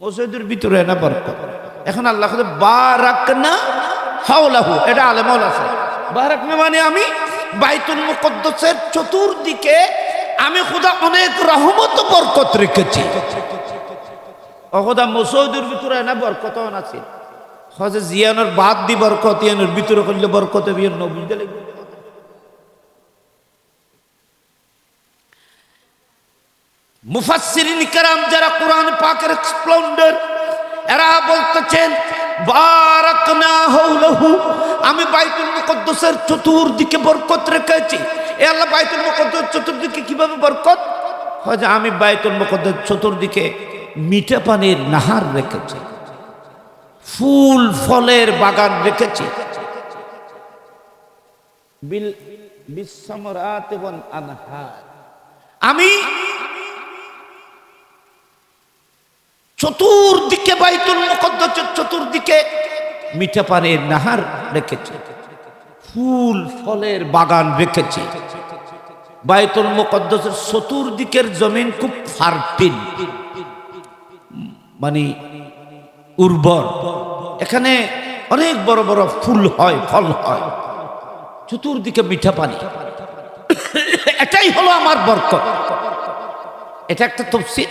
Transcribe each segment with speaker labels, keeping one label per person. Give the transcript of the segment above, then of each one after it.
Speaker 1: মসজিদের ভিতরে না বরকত। এখন আল্লাহ বারাকনা হাওলাহু, এটা আলেমল আছে। বারাকনা মানে আমি বাইতুল মুকদ্দসের চতুর্দিকে আমি খোদা অনেক রহমত বরকত রেখেছি। অখোদা মসজিদের ভিতরে না বরকত আছে হজে জিয়ানোর বাদ দি বরকত, ইয়ানোর ভিতরে করলে বরকত বিয়ান নবী দিলে মুফাসসিরিন کرام যারা কোরআন পাকের এক্সপ্লাউন্ডার এরা বলতেছেন বারাকনা হাওলাহু আমি বাইতুল মুকদ্দাসের চতুর্দিকে বরকত রেখেছি এ আল্লাহ বাইতুল মুকদ্দাস চতুর্দিকে কিভাবে বরকত হয় যে আমি বাইতুল মুকদ্দাস চতুর্দিকে মিঠা পানির নাহার রেখেছি ফুল ফলের বাগান রেখেছি বিল বিসমরাত এবং আনহার আমি চতুর্দিকে বাইতুল মুকদ্দাসের চতুর্দিকে মিঠা পানির নাহার রেখেছে। ফুল, ফলের বাগান রেখেছে। বাইতুল মুকদ্দাসের চতুর্দিকের জমিন খুব ফার্টিল মানে উর্বর। এখানে অনেক বড় বড় ফুল হয়, ফল হয়। চতুর্দিকে মিঠা পানি। এটাই হলো আমার বরকত। এটা একটা তফসির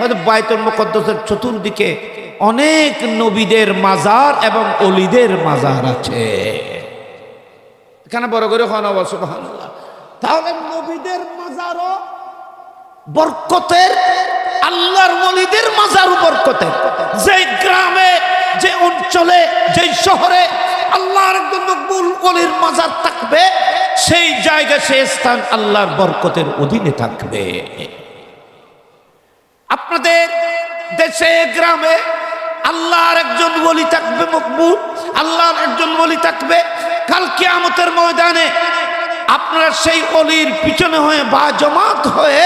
Speaker 1: বাইতুল মুকদ্দাসের চতুর্দিকে অনেক নবীদের মাজার এবং অলিদের মাজার আছে। এখানে বড় করে হন সুবহানাল্লাহ। তাহলে নবীদের মাজারও বরকতের, আল্লাহর ওলিদের মাজারও বরকতের। যে গ্রামে, যে অঞ্চলে, যে শহরে আল্লাহর মকবুল ওলির মাজার থাকবে, সেই জায়গা সেই স্থান আল্লাহর বরকতের অধীনে থাকবে। আপনাদের দেশে গ্রামে আল্লাহর একজন বলি থাকবে মকবুল আল্লাহর একজন বলি থাকবে কাল কিয়ামতের ময়দানে আপনারা সেই অলির পিছনে হয়ে বা জমাত হয়ে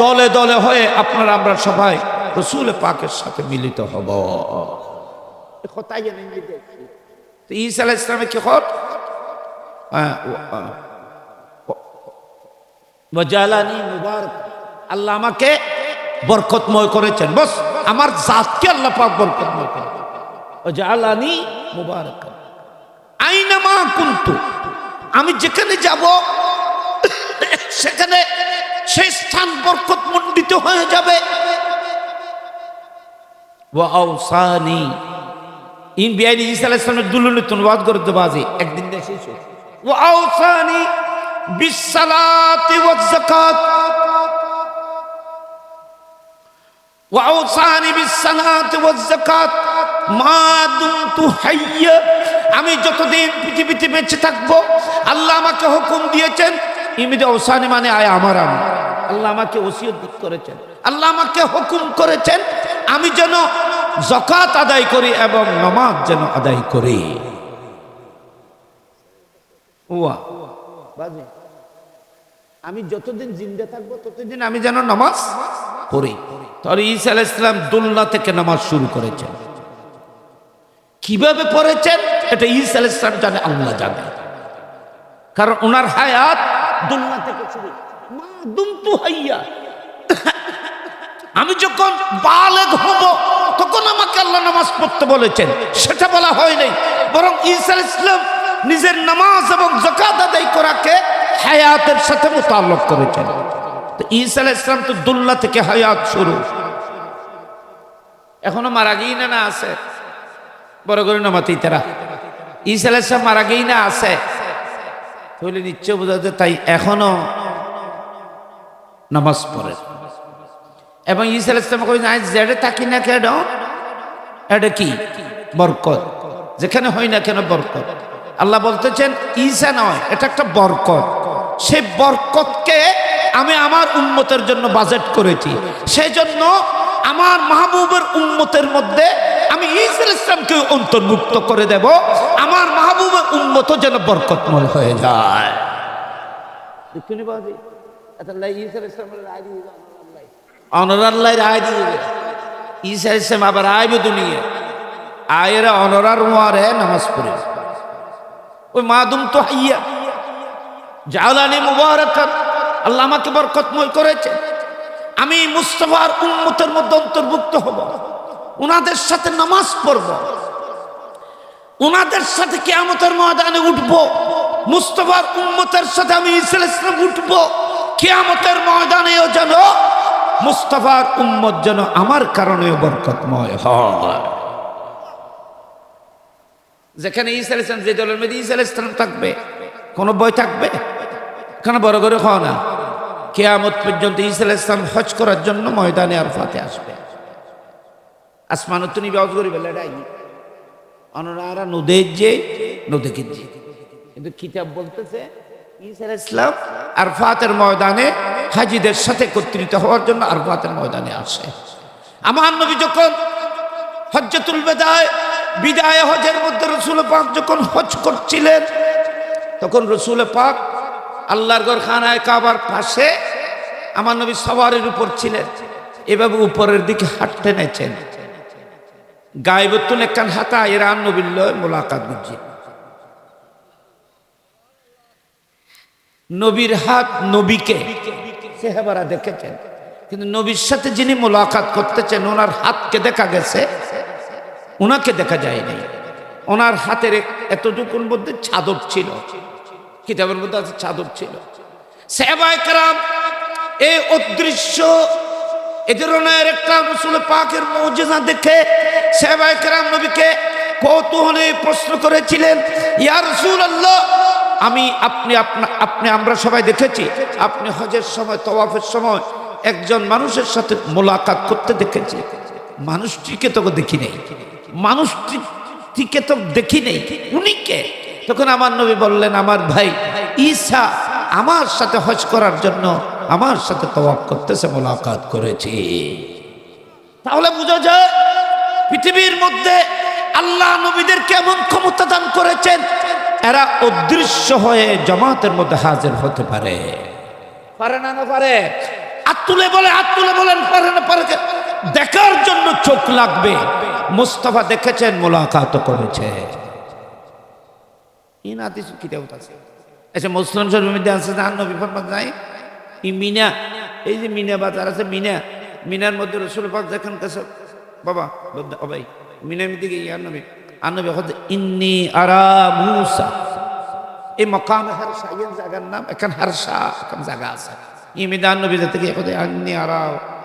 Speaker 1: দলে দলে হয়ে আপনারা আমরা সবাই রসুল পাকের সাথে মিলিত হব আলাহ ইসলামে কি মুবারক আল্লাহ আমাকে বরকতময় করেছেন। বস, আমার জাতকে আল্লাহ পাক বরকতময় করেছেন। ও জালানি মুবারক। আইনামা কুন্তু। আমি যেখানে যাব, সেখানে সেই স্থান বরকত মণ্ডিত হয়ে যাবে। ও আউসানি ইন বিআইনি ঈসা আলাইহিস সালামের দুলুনিতুন ওয়াজ করে দেবাজি একদিন দেশে ও আউসানি বিসসালাতি ওয়াজ যাকাত। মা দুমতু হাইয়া। আমি যতদিন পৃথিবীতে বেঁচে থাকব, আল্লাহ আমাকে হুকুম দিয়েছেন ইমিদে ওসানি মানে আয় আমার আমি আল্লাহ আমাকে ওসিয়ত করেছেন, আল্লাহ আমাকে হুকুম করেছেন, আমি যেন জকাত আদায় করি এবং নামাজ যেন আদায় করি। আমি যতদিন জিন্দা থাকব, ততদিন আমি যেন নামাজ পড়ি। তবে ঈসা আলাইহিস সালাম দোলনা থেকে নামাজ শুরু করেছেন। কীভাবে পড়েছেন? এটা ঈসা আলাইহিস সালাম জানে, আল্লাহ জানে। কারণ ওনার হায়াত দোলনা থেকে শুরু। হাইয়া আমি যখন বালেগ হব, তখন আমাকে আল্লাহ নামাজ পড়তে বলেছেন। সেটা বলা হয় নাই। বরং ঈসা আলাইহিস সালাম নিজের নামাজ এবং জাকাত আদায় করাকে হায়াতের সাথে মোতাল্লক করেছেন। তো ঈসা আলাইহিস সালাম তো দুল্লা থেকে হায়াত শুরু। এখনও মারা গেই না না আছে? বড় করে নামাতি তারা। আলাইহিস মারা গেই না আছে? তাহলে নিশ্চয় বোঝা যায় তাই এখনও নামাজ পড়ে। এবং ঈসা আলাইহিস সালাম কই নাই জেডে থাকি না কেন? এটা কি? বরকত। যেখানে হয় না কেন বরকত? আল্লাহ বলতেছেন, ঈসা নয়, এটা একটা বরকত। সেই বরকতকে আমি আমার উন্মতের জন্য বাজেট করেছি। সেই জন্য আমার মাহবুবের উন্মতের মধ্যে আমি ঈসা ইসলামকে অন্তর্ভুক্ত করে দেব। আমার মাহবুবের উম্মত যেন বরকতময় হয়ে যায়। অনরাল্লাহ রায় দিয়ে ঈসা ইসলাম আবার আইব দুনিয়া আয়েরা অনরার মোয়ারে নামাজ পড়ে। ওই মাদুম তো হাইয়া। জালানি মুবারকান। আল্লাহ আমাকে বরকতময় করেছে। আমি মুস্তফার উম্মতের মধ্যে অন্তর্ভুক্ত হব। ওনাদের সাথে নামাজ পড়ব। ওনাদের সাথে কেয়ামতের ময়দানে উঠব। মুস্তফার উম্মতের সাথে আমি ইসলাম ইসলাম উঠব। কেয়ামতের ময়দানেও যেন মুস্তফার উম্মত যেন আমার কারণে বরকতময় হয়। যেখানে ঈসা ইসলাম যে দলের মধ্যে ঈসা ইসলাম থাকবে, কোনো বই থাকবে? এখানে বড় করে খাওয়া না? কেয়ামত পর্যন্ত ঈসা ইসলাম হজ করার জন্য ময়দানে আর ফাতে আসবে আসমানত তুমি ব্যবহার করি বলে এটাই অনরা নদের যে নদীকে কিনছে কিন্তু কিতাব বলতেছে, ঈসা ইসলাম আরফাতের ময়দানে হাজিদের সাথে একত্রিত হওয়ার জন্য আরফাতের ময়দানে আসে। আমার নবী যখন হজ্জতুল বেদায়, বিদায় হজের মধ্যে রসুল পাক যখন হজ করছিলেন, তখন রসুল পাক আল্লাহর গড় খানায় কাবার পাশে আমার নবী সবারের উপর ছিলেন। এভাবে উপরের দিকে হাঁটতে নেছেন গায়েবতুল একখান হাতা এরান নবীর লয় মোলাকাত বুঝি নবীর হাত নবীকে সেহেবারা দেখেছেন। কিন্তু নবীর সাথে যিনি মোলাকাত করতেছেন, ওনার হাতকে দেখা গেছে, ওনাকে দেখা যায়নি। ওনার হাতের এতটুকুর মধ্যে চাদর ছিল। কিতাবের মধ্যে আছে চাদর ছিল। সেবায় কারাম এই অদৃশ্য এ ধরনের একটা রসুল পাকের মৌজেজা দেখে সেবায় কেরাম নবীকে কৌতূহলে প্রশ্ন করেছিলেন, ইয়া রসুল আল্লাহ আমি আপনি আপনা, আপনি আমরা সবাই দেখেছি, আপনি হজের সময়, তওয়াফের সময় একজন মানুষের সাথে মোলাকাত করতে দেখেছি। মানুষটিকে তো দেখি নেই, মানুষটিকে তো দেখি নেই, উনি কে? তখন আমার নবী বললেন, আমার ভাই ঈসা আমার সাথে হজ করার জন্য আমার সাথে তওয়াফ করতেছে, মোলাকাত করেছি। তাহলে বোঝা যায়, পৃথিবীর মধ্যে আল্লাহ নবীদের কেমন ক্ষমতা দান করেছেন? এরা অদৃশ্য হয়ে জমাতের মধ্যে হাজির হতে পারে। পারে না না পারে? হাত তুলে বলে, হাত তুলে বলেন, পারে না পারে? দেখার জন্য চোখ লাগবে। মুস্তফা দেখেছেন, মোলাকাত করেছে। হাদিস কিতাব আছে? আচ্ছা মুসলিম শরীফের মধ্যে আছে জাহান নবী নাই? এই মিনা, এই যে মিনা বাজার আছে মিনা, মিনার মধ্যে রসুল পাক দেখেন কাছে, বাবা মিনার মধ্যে গিয়ে ইয়ার নবী, আর নবী হচ্ছে ইন্নি আরা মুসা। এই মকাম হারসা এই জায়গার নাম, এখন হারসা এখন জায়গা আছে। এই মিদান নবী থেকে এখন ইন্নি আরা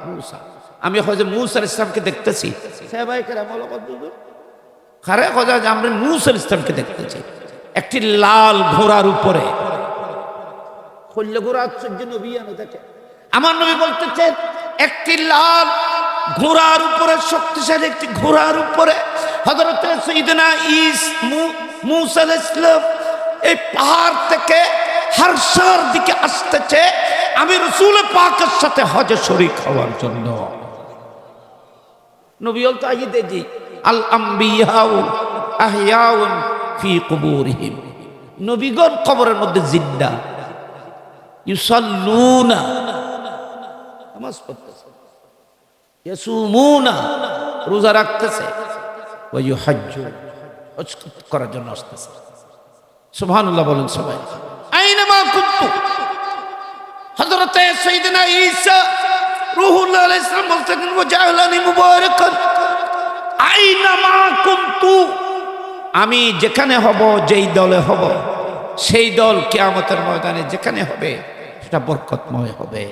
Speaker 1: মুসা। আমি হচ্ছে মুসার ইসলামকে দেখতেছি। সেবাই কেরাম? খারে যে আমরা মুসার ইসলামকে দেখতেছি। একটি লাল ঘোড়ার উপরে। খল্লে ঘোড়া নবী আনো দেখে। আমার নবী বলতেছেন একটি লাল ঘোড়ার উপরে, শক্তিশালী একটি ঘোড়ার উপরে হজরত এই পাহাড় থেকে হারসার দিকে আসতেছে, আমি রসুল পাকের সাথে হজে শরিক হওয়ার জন্য। নবী তো আই দেখি, আল আম্বিয়াউ আহিয়াউন ফি কুবুরিহিম। নবীগণ কবরের মধ্যে জিন্দা। ইউসাল্লুনা। নামাজ পড়তেছে। ইয়াসুমুনা, রোজা রাখতেছে। ওয়া ইউহাজ্জু হজ করার জন্য আসতেছে। সুবহানাল্লাহ বলেন সবাই। আইনামা কুনতু? হযরত সাইয়েদনা ঈসা রূহুল্লাহ আলাইহিস সালাম বলতেন ওয়াজালানি মুবারাকান। আইনামা কুনতু? আমি যেখানে হব, যেই দলে হব, সেই দল কিয়ামতের ময়দানে যেখানে হবে সেটা বরকতময় হবে।